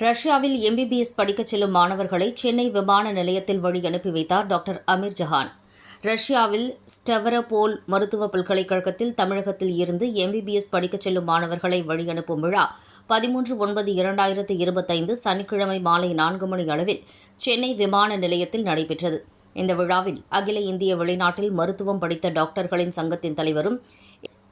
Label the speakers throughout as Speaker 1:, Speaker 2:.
Speaker 1: ரஷ்யாவில் எம்பிபிஎஸ் படிக்கச் செல்லும் மாணவர்களை சென்னை விமான நிலையத்தில் வழி அனுப்பி வைத்தார் டாக்டர் அமீர் ஜஹான். ரஷ்யாவில் ஸ்டெவரபோல் மருத்துவ பல்கலைக்கழகத்தில் தமிழகத்தில் இருந்து எம்பிபிஎஸ் படிக்கச் செல்லும் மாணவர்களை வழி அனுப்பும் விழா பதிமூன்று ஒன்பது இரண்டாயிரத்து இருபத்தைந்து சனிக்கிழமை மாலை நான்கு மணி அளவில் சென்னை விமான நிலையத்தில் நடைபெற்றது. இந்த விழாவில் அகில இந்திய வெளிநாட்டில் மருத்துவம் படித்த டாக்டர்களின் சங்கத்தின் தலைவரும்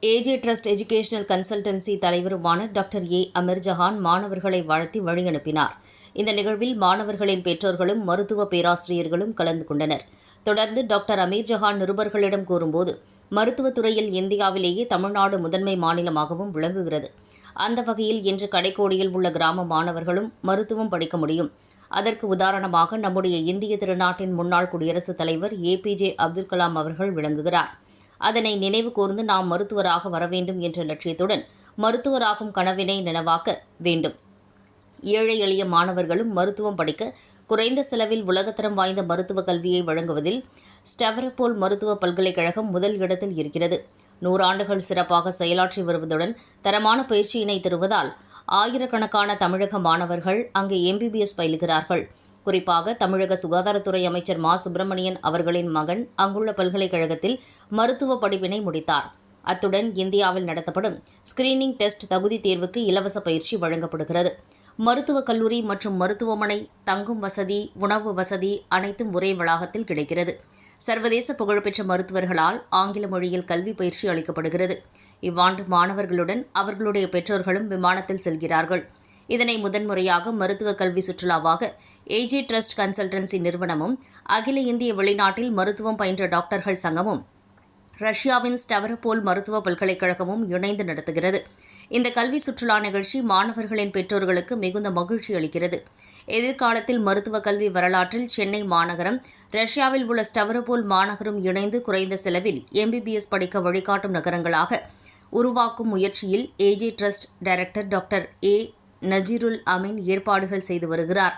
Speaker 1: ஏஜே ட்ரஸ்ட் எஜுகேஷனல் கன்சல்டன்சி தலைவருமான டாக்டர் ஏ அமீர்ஜஹான் மாணவர்களை வாழ்த்தி வழியனுப்பினார். இந்த நிகழ்வில் மாணவர்களின் பெற்றோர்களும் மருத்துவ பேராசிரியர்களும் கலந்து கொண்டனர். தொடர்ந்து டாக்டர் அமீர்ஜஹான் நிருபர்களிடம் கூறும்போது மருத்துவத்துறையில் இந்தியாவிலேயே தமிழ்நாடு முதன்மை மாநிலமாகவும் விளங்குகிறது. அந்த வகையில் இன்று கடைக்கோடியில் உள்ள கிராம மாணவர்களும் மருத்துவம் படிக்க முடியும். அதற்கு உதாரணமாக நம்முடைய இந்திய திருநாட்டின் முன்னாள் குடியரசுத் தலைவர் ஏபிஜே அப்துல் கலாம் அவர்கள் விளங்குகிறார். அதனை நினைவு கூர்ந்து நாம் மருத்துவராக வர வேண்டும் என்ற லட்சியத்துடன் மருத்துவராகும் கனவினை நினைவாக்க வேண்டும். ஏழை எளிய மாணவர்களும் மருத்துவம் படிக்க குறைந்த செலவில் உலகத்தரம் வாய்ந்த மருத்துவ கல்வியை வழங்குவதில் ஸ்டெவரபோல் மருத்துவ பல்கலைக்கழகம் முதல் இடத்தில் இருக்கிறது. நூறாண்டுகள் சிறப்பாக செயலாற்றி வருவதுடன் தரமான பயிற்சியினை தருவதால் ஆயிரக்கணக்கான தமிழக மாணவர்கள் அங்கே எம்பிபிஎஸ் பயிலுகிறார்கள். குறிப்பாக தமிழக சுகாதாரத்துறை அமைச்சர் மா. சுப்பிரமணியன் அவர்களின் மகன் அங்குள்ள பல்கலைக்கழகத்தில் மருத்துவ படிப்பினை முடித்தார். அத்துடன் இந்தியாவில் நடத்தப்படும் ஸ்கிரீனிங் டெஸ்ட் தகுதி தேர்வுக்கு இலவச பயிற்சி வழங்கப்படுகிறது. மருத்துவக் கல்லூரி மற்றும் மருத்துவமனை தங்கும் வசதி உணவு வசதி அனைத்தும் ஒரே வளாகத்தில் கிடைக்கிறது. சர்வதேச புகழ்பெற்ற மருத்துவர்களால் ஆங்கில மொழியில் கல்வி பயிற்சி அளிக்கப்படுகிறது. இவ்வாண்டு மாணவர்களுடன் அவர்களுடைய பெற்றோர்களும் விமானத்தில் செல்கிறார்கள். இதனை முதன்முறையாக மருத்துவ கல்வி சுற்றுலாவாக ஏஜே ட்ரஸ்ட் கன்சல்டன்சி நிறுவனமும் அகில இந்திய வெளிநாட்டில் மருத்துவம் பயின்ற டாக்டர்கள் சங்கமும் ரஷ்யாவின் ஸ்டவரபோல் மருத்துவ பல்கலைக்கழகமும் இணைந்து நடத்துகிறது. இந்த கல்வி சுற்றுலா நிகழ்ச்சி மாணவர்களின் பெற்றோர்களுக்கு மிகுந்த மகிழ்ச்சி அளிக்கிறது. எதிர்காலத்தில் மருத்துவ கல்வி வரலாற்றில் சென்னை மாநகரம் ரஷ்யாவில் உள்ள ஸ்டவரபோல் மாநகரம் இணைந்து குறைந்த செலவில் எம்பிபிஎஸ் படிக்க வழிகாட்டும் நகரங்களாக உருவாக்கும் முயற்சியில் AJ trust director doctor A Najirul Ameen ஏற்பாடுகள் செய்து வருகிறார்.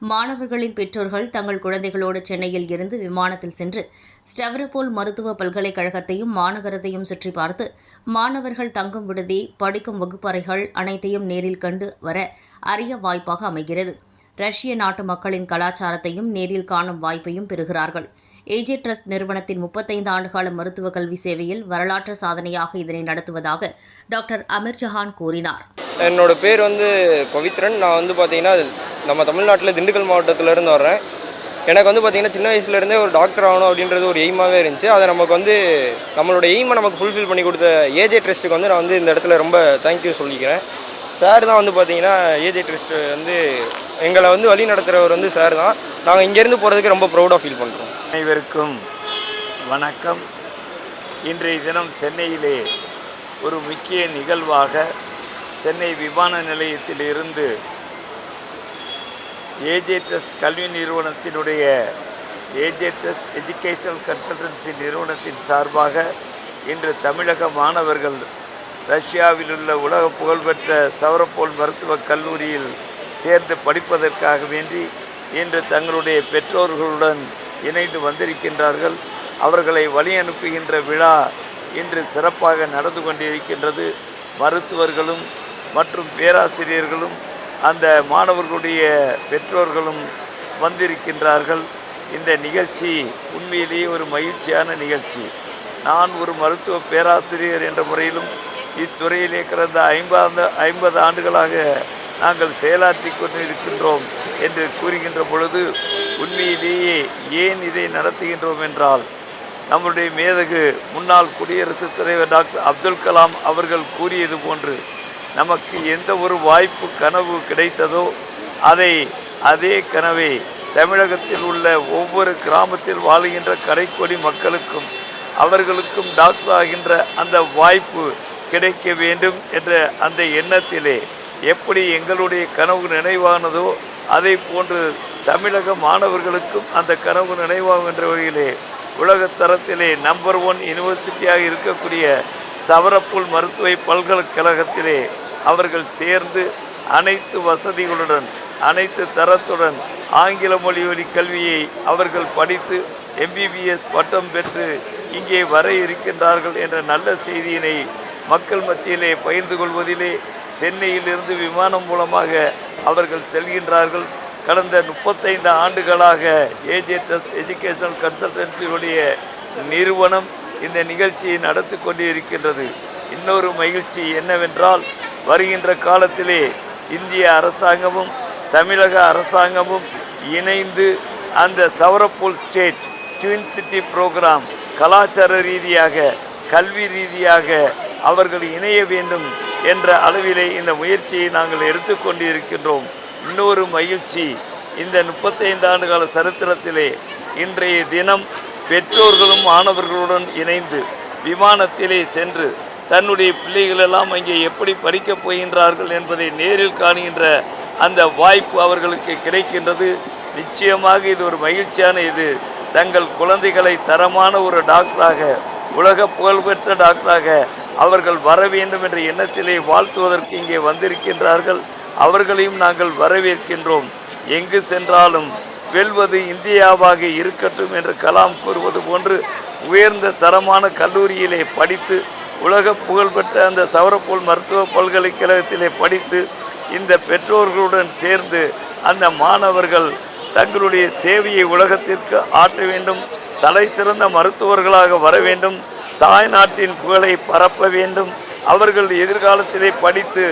Speaker 1: மாணவர்களின் பெற்றோர்கள் தங்கள் குழந்தைகளோடு சென்னையில் இருந்து விமானத்தில் சென்று ஸ்டெவரபோல் மருத்துவ பல்கலைக்கழகத்தையும் மாநகரத்தையும் சுற்றி பார்த்து மாணவர்கள் தங்கும் விடுதி படிக்கும் வகுப்பறைகள் அனைத்தையும் நேரில் கண்டு வர அரிய வாய்ப்பாக அமைகிறது. ரஷ்ய நாட்டு மக்களின் கலாச்சாரத்தையும் நேரில் காணும் வாய்ப்பையும் பெறுகிறார்கள். ஏஜே ட்ரஸ்ட் நிறுவனத்தின் முப்பத்தைந்து ஆண்டுகால மருத்துவ கல்வி சேவையில் வரலாற்று சாதனையாக இதனை நடத்துவதாக டாக்டர் அமீர் ஜஹான் கூறினார்.
Speaker 2: என்னோட பேர் வந்து பவித்ரன். நான் வந்து பார்த்தீங்கன்னா நம்ம தமிழ்நாட்டில் திண்டுக்கல் மாவட்டத்திலேருந்து வர்றேன். எனக்கு வந்து பார்த்தீங்கன்னா சின்ன வயசுலேருந்தே ஒரு டாக்டர் ஆகணும் அப்படின்றது ஒரு எய்மாகவே இருந்துச்சு. அதை நமக்கு வந்து நம்மளோட எய்மை நமக்கு ஃபுல்ஃபில் பண்ணி கொடுத்த ஏஜே ட்ரஸ்ட்டுக்கு வந்து நான் வந்து இந்த இடத்துல ரொம்ப தேங்க்யூ சொல்லிக்கிறேன். சார் தான் வந்து பார்த்தீங்கன்னா ஏஜே ட்ரஸ்ட் வந்து எங்களை வந்து வழி நடத்துகிறவர் வந்து சார் தான். நாங்கள் இங்கேருந்து போகிறதுக்கு ரொம்ப ப்ரௌடாக ஃபீல் பண்ணுறோம்
Speaker 3: அனைவருக்கும் வணக்கம். இன்றைய தினம் சென்னையிலே ஒரு முக்கிய நிகழ்வாக சென்னை விமான நிலையத்தில் இருந்து ஏஜே ட்ரஸ்ட் கல்வி நிறுவனத்தினுடைய ஏஜே ட்ரஸ்ட் எஜுகேஷனல் கன்சல்டன்சி நிறுவனத்தின் சார்பாக இன்று தமிழக மாணவர்கள் ரஷ்யாவில் உள்ள உலக புகழ்பெற்ற சவரப்போல் மருத்துவக் கல்லூரியில் சேர்ந்து படிப்பதற்காக வேண்டி இன்று தங்களுடைய பெற்றோர்களுடன் இணைந்து வந்திருக்கின்றார்கள். அவர்களை வழி அனுப்புகின்ற விழா இன்று சிறப்பாக நடந்து கொண்டிருக்கின்றது. மருத்துவர்களும் மற்றும் பேராசிரியர்களும் அந்த மாணவர்களுடைய பெற்றோர்களும் வந்திருக்கின்றார்கள். இந்த நிகழ்ச்சி உண்மையிலேயே ஒரு மகிழ்ச்சியான நிகழ்ச்சி. நான் ஒரு மருத்துவ பேராசிரியர் என்ற முறையிலும் இத்துறையிலே கடந்த ஐம்பது ஐம்பது ஆண்டுகளாக நாங்கள் செயலாற்றி கொண்டு இருக்கின்றோம் என்று கூறுகின்ற பொழுது உண்மையிலேயே ஏன் இதை நடத்துகின்றோம் என்றால் நம்முடைய மேதகு முன்னாள் குடியரசுத் தலைவர் டாக்டர் அப்துல் கலாம் அவர்கள் கூறியது போன்று நமக்கு எந்த ஒரு வாய்ப்பு கனவு கிடைத்ததோ அதை அதே கனவை தமிழகத்தில் உள்ள ஒவ்வொரு கிராமத்தில் வாழுகின்ற கரைக்கொடி மக்களுக்கும் அவர்களுக்கும் டாக்டர் ஆகின்ற அந்த வாய்ப்பு கிடைக்க வேண்டும் என்ற அந்த எண்ணத்திலே எப்படி எங்களுடைய கனவு நினைவானதோ அதை போன்று தமிழக மாணவர்களுக்கும் அந்த கனவு நினைவாகும் என்ற வகையிலே உலகத் தரத்திலே நம்பர் ஒன் யூனிவர்சிட்டியாக இருக்கக்கூடிய சவரப்புல் மருத்துவ பல்கலைக்கழகத்திலே அவர்கள் சேர்ந்து அனைத்து வசதிகளுடன் அனைத்து தரத்துடன் ஆங்கில மொழி வழி கல்வியை அவர்கள் படித்து எம்பிபிஎஸ் பட்டம் பெற்று இங்கே வர இருக்கின்றார்கள் என்ற நல்ல செய்தியினை மக்கள் மத்தியிலே பகிர்ந்து கொள்வதிலே சென்னையிலிருந்து விமானம் மூலமாக அவர்கள் செல்கின்றார்கள். கடந்த முப்பத்தைந்து ஆண்டுகளாக ஏஜே ட்ரஸ்ட் எஜுகேஷனல் கன்சல்டன்சியுடைய நிறுவனம் இந்த நிகழ்ச்சியை நடத்தி கொண்டு இருக்கின்றது. இன்னொரு மகிழ்ச்சி என்னவென்றால் வருகின்ற காலத்திலே இந்திய அரசாங்கமும் தமிழக அரசாங்கமும் இணைந்து அந்த சவரப்பூல் ஸ்டேட் ட்வின் சிட்டி ப்ரோக்ராம் கலாச்சார ரீதியாக கல்வி ரீதியாக அவர்கள் இணைய வேண்டும் என்ற அளவிலே இந்த முயற்சியை நாங்கள் எடுத்துக்கொண்டு இருக்கின்றோம் இன்னொரு மகிழ்ச்சி இந்த முப்பத்தைந்து ஆண்டுகால சரித்திரத்திலே இன்றைய தினம் பெற்றோர்களும் மாணவர்களுடன் இணைந்து விமானத்திலே சென்று தன்னுடைய பிள்ளைகளெல்லாம் அங்கே எப்படி படிக்கப் போகின்றார்கள் என்பதை நேரில் காணுகின்ற அந்த வாய்ப்பு அவர்களுக்கு கிடைக்கின்றது. நிச்சயமாக இது ஒரு மகிழ்ச்சியான இது. தங்கள் குழந்தைகளை தரமான ஒரு டாக்டராக உலக புகழ்பெற்ற டாக்டராக அவர்கள் வர வேண்டும் என்ற எண்ணத்திலே வாழ்த்துவதற்கு இங்கே வந்திருக்கின்றார்கள். அவர்களையும் நாங்கள் வரவேற்கின்றோம். எங்கு சென்றாலும் வெல்வது இந்தியாவாக இருக்கட்டும் என்று கலாம் கூறுவது போன்று உயர்ந்த தரமான கல்லூரியிலே படித்து உலக புகழ்பெற்ற அந்த சவரப்போல் மருத்துவ பல்கலைக்கழகத்திலே படித்து இந்த பெற்றோர்களுடன் சேர்ந்து அந்த மாணவர்கள் தங்களுடைய சேவையை உலகத்திற்கு ஆற்ற வேண்டும். தலை சிறந்த மருத்துவர்களாக வர வேண்டும். தாய்நாட்டின் புகழை பரப்ப வேண்டும். அவர்கள் எதிர்காலத்திலே படித்து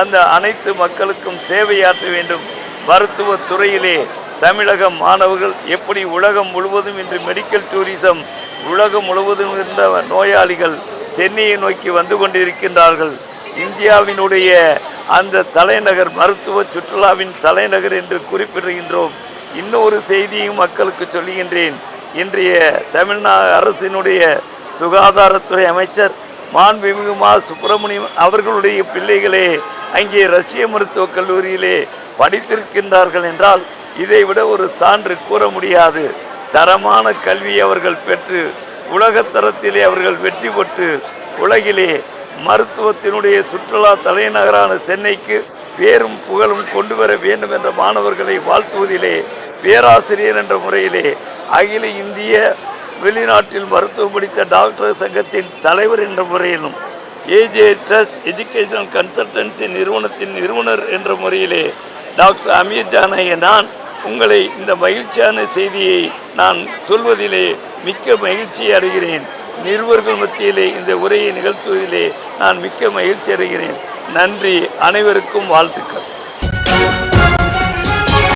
Speaker 3: அந்த அனைத்து மக்களுக்கும் சேவையாற்ற வேண்டும். மருத்துவ துறையிலே தமிழக மாணவர்கள் எப்படி உலகம் முழுவதும் இன்று மெடிக்கல் டூரிசம் உலகம் முழுவதும் இருந்த நோயாளிகள் சென்னையை நோக்கி வந்து கொண்டிருக்கின்றார்கள். இந்தியாவினுடைய அந்த தலைநகர் மருத்துவ சுற்றுலாவின் தலைநகர் என்று குறிப்பிடுகின்றோம். இன்னொரு செய்தியும் மக்களுக்கு சொல்லுகின்றேன். இன்றைய தமிழ்நாடு அரசினுடைய சுகாதாரத்துறை அமைச்சர் மாண்புமிகு மா. சுப்பிரமணியம் அவர்களுடைய பிள்ளைகளே அங்கே ரஷ்ய மருத்துவக் கல்லூரியிலே படித்திருக்கின்றார்கள் என்றால் இதைவிட ஒரு சான்று கூற முடியாது. தரமான கல்வி அவர்கள் பெற்று உலகத்தரத்திலே அவர்கள் வெற்றி பெற்று உலகிலே மருத்துவத்தினுடைய சுற்றுலா தலைநகரான சென்னைக்கு பேரும் புகழும் கொண்டு வர வேண்டும் என்ற மாணவர்களை வாழ்த்துவதிலே பேராசிரியர் என்ற முறையிலே அகில இந்திய வெளிநாட்டில் மருத்துவம் படித்த டாக்டர் சங்கத்தின் தலைவர் என்ற முறையிலும் ஏஜே ட்ரஸ்ட் எஜுகேஷனல் கன்சல்டன்சி நிறுவனத்தின் நிறுவனர் என்ற முறையிலே டாக்டர் அமீர் ஜானாய நான் உங்களை இந்த மகிழ்ச்சியான செய்தியை நான் சொல்வதிலே மிக்க மகிழ்ச்சி அடைகிறேன். நிருபர்கள் மத்தியிலே இந்த உரையை நிகழ்த்துவதிலே நான் மிக்க மகிழ்ச்சி அடைகிறேன். நன்றி. அனைவருக்கும் வாழ்த்துக்கள்.